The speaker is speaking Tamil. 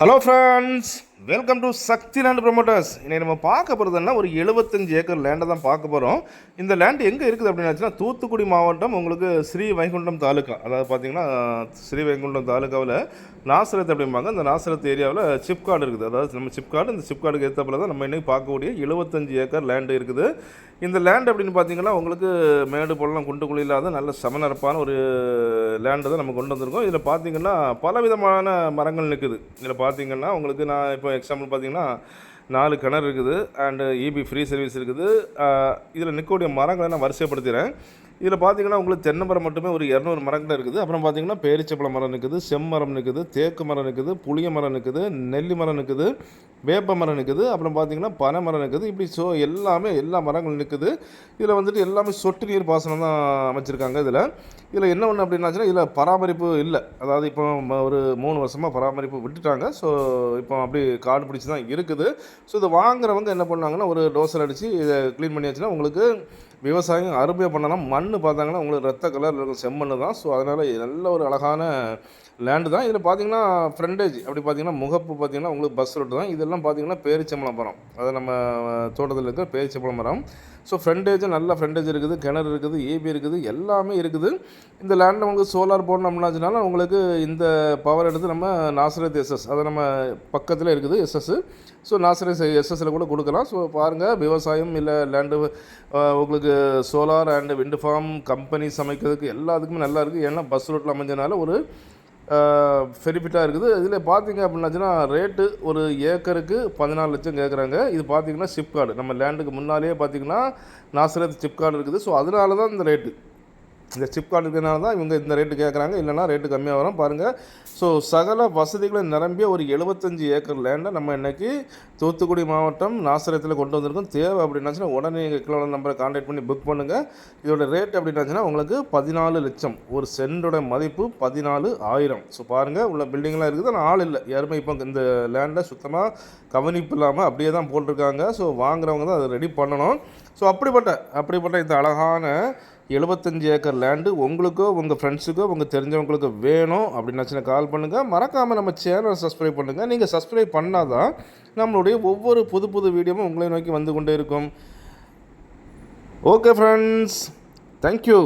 Hello friends welcome to Shakti land promoters இன்னைக்கு நம்ம பார்க்க போகிறதுன்னா ஒரு எழுபத்தஞ்சு ஏக்கர் லேண்டை தான் பார்க்க போகிறோம் இந்த லேண்ட் எங்கே இருக்குது அப்படின்னு தூத்துக்குடி மாவட்டம் உங்களுக்கு ஸ்ரீ வைகுண்டம் தாலுக்கா அதாவது பார்த்தீங்கன்னா ஸ்ரீ வைகுண்டம் தாலுக்காவில் நாசரத் அப்படிம்பாங்க. இந்த நாசரத் ஏரியாவில் சிப்காடு இருக்குது. அதாவது நம்ம சிப்காடு இந்த சிப்காடுக்கு ஏற்றப்பில் தான் நம்ம இன்றைக்கி பார்க்கக்கூடிய எழுபத்தஞ்சு ஏக்கர் லேண்டு இருக்குது. இந்த லேண்ட் அப்படின்னு பார்த்தீங்கன்னா உங்களுக்கு மேடு போடலாம் குண்டு குழி இல்லாத நல்ல சமநரப்பான ஒரு லேண்டை தான் நம்ம கொண்டு வந்திருக்கோம். இதில் பார்த்தீங்கன்னா பலவிதமான மரங்கள் நிற்குது இதில் பார்த்தீங்கன்னா உங்களுக்கு நான் இப்போ எக்ஸாம்பிள் பார்த்தீங்கன்னா நாலு கிணறு இருக்குது. அண்டு இபி ஃப்ரீ சர்வீஸ் இருக்குது. இதில் நிற்கக்கூடிய மரங்களை நான் வரிசைப்படுத்துகிறேன் இதில் பார்த்தீங்கன்னா உங்களுக்கு தென்னை மரம் மட்டுமே ஒரு இரநூறு மரங்கள் இருக்குது. அப்புறம் பார்த்தீங்கன்னா பேரிச்சப்பழ மரம் நிற்குது செம்மரம் நிற்குது தேக்கு மரம் நிற்குது புளிய மரம் நிற்குது நெல்லி மரம் நிற்குது வேப்ப மரம் நிற்குது அப்புறம் பார்த்திங்கன்னா பனை மரம் நிற்குது இப்படி ஸோ எல்லாமே எல்லா மரங்களும் நிற்குது இதில் வந்துட்டு எல்லாமே சொட்டு நீர் பாசனம் தான் அமைச்சிருக்காங்க இதில். இதில் என்ன ஒன்று அப்படின்னாச்சுன்னா இதில் பராமரிப்பு இல்லை. அதாவது இப்போ ஒரு மூணு வருஷமாக பராமரிப்பு விட்டுட்டாங்க. ஸோ இப்போ அப்படி காடு பிடிச்சி தான் இருக்குது. ஸோ இதை வாங்குறவங்க என்ன பண்ணாங்கன்னா ஒரு டோசர் அடித்து இதை க்ளீன் பண்ணியாச்சுன்னா உங்களுக்கு விவசாயம் அருமையாக பண்ணலாம். மண் பார்த்தாங்கன்னா உங்களுக்கு ரத்த கலர் இருக்கும். செம்மண் தான். ஸோ அதனால் நல்ல ஒரு அழகான லேண்டு தான். இதில் பார்த்தீங்கன்னா ஃப்ரண்டேஜ் அப்படி பார்த்தீங்கன்னா முகப்பு பார்த்தீங்கன்னா உங்களுக்கு பஸ் ரோட்டு தான். இதெல்லாம் பார்த்தீங்கன்னா பேரிச்சம்பளம் மரம். அதை நம்ம தோட்டத்தில் இருக்கிற பேரிச்சம்பளம் மரம். ஸோ ஃப்ரண்டேஜ் நல்ல ஃப்ரண்டேஜ் இருக்குது. கிணறு இருக்குது ஏபி இருக்குது. எல்லாமே இருக்குது. இந்த லேண்டில் உங்களுக்கு சோலார் போடணும்னாச்சுனால உங்களுக்கு இந்த பவர் எடுத்து நம்ம நாசரத் எஸ்எஸ் அதை நம்ம பக்கத்தில் இருக்குது எஸ்எஸ் ஸோ நாசரத் எஸ்எஸ்ஸில் கூட கொடுக்கலாம். ஸோ பாருங்கள் விவசாயம் இல்லை லேண்டு உங்களுக்கு solar and wind farm companies அமைக்கிறதுக்கு எல்லாத்துக்குமே நல்லா இருக்குது ஏன்னா பஸ் ரூட்டில் அமைஞ்சனால ஒரு பெனிஃபிட்டாக இருக்குது. இதில் பார்த்தீங்க அப்படின்னாச்சுன்னா ரேட்டு ஒரு ஏக்கருக்கு பதினாலு லட்சம் கேட்குறாங்க இது பார்த்தீங்கன்னா சிப்கார்டு நம்ம லேண்டுக்கு முன்னாலேயே பார்த்தீங்கன்னா நாசரத் சிப்கார்டு இருக்குது. ஸோ அதனால தான் இந்த ரேட்டு இந்த சிப்கார்டு இருக்கிறதுனால தான் இவங்க இந்த ரேட்டு கேட்குறாங்க இல்லைனா ரேட்டு கம்மியாக வரும். பாருங்கள் ஸோ சகல வசதிகளை நிரம்பிய ஒரு எழுபத்தஞ்சு ஏக்கர் லேண்டை நம்ம இன்னைக்கு தூத்துக்குடி மாவட்டம் நாசரத்தில் கொண்டு வந்திருக்கோம். தேவை அப்படின்னாச்சுன்னா உடனே எங்கள் கிலோ நம்பரை கான்டாக்ட் பண்ணி புக் பண்ணுங்கள் இதோட ரேட் அப்படின்னாச்சுன்னா உங்களுக்கு பதினாலு லட்சம். ஒரு சென்டோட மதிப்பு பதினாலு ஆயிரம். ஸோ பாருங்கள் உள்ள பில்டிங்லாம் இருக்குது. ஆனால் ஆள் இல்லை. யாருமே இப்போ இந்த லேண்டை சுத்தமாக கவனிப்பு இல்லாமல் அப்படியே தான் போட்டிருக்காங்க. ஸோ வாங்குறவங்க தான் அதை ரெடி பண்ணணும். ஸோ அப்படிப்பட்ட அப்படிப்பட்ட இந்த அழகான எழுபத்தஞ்சு ஏக்கர் லேண்டு உங்களுக்கோ உங்கள் ஃப்ரெண்ட்ஸுக்கோ உங்கள் தெரிஞ்சவங்களுக்கோ வேணும் அப்படின்னாச்சுன்னா கால் பண்ணுங்கள் மறக்காமல் நம்ம சேனலை சப்ஸ்கிரைப் பண்ணுங்கள் நீங்கள் சப்ஸ்கிரைப் பண்ணால் தான் நம்மளுடைய ஒவ்வொரு புது புது வீடியோவும் உங்களை நோக்கி வந்து கொண்டே இருக்கும். Okay friends thank you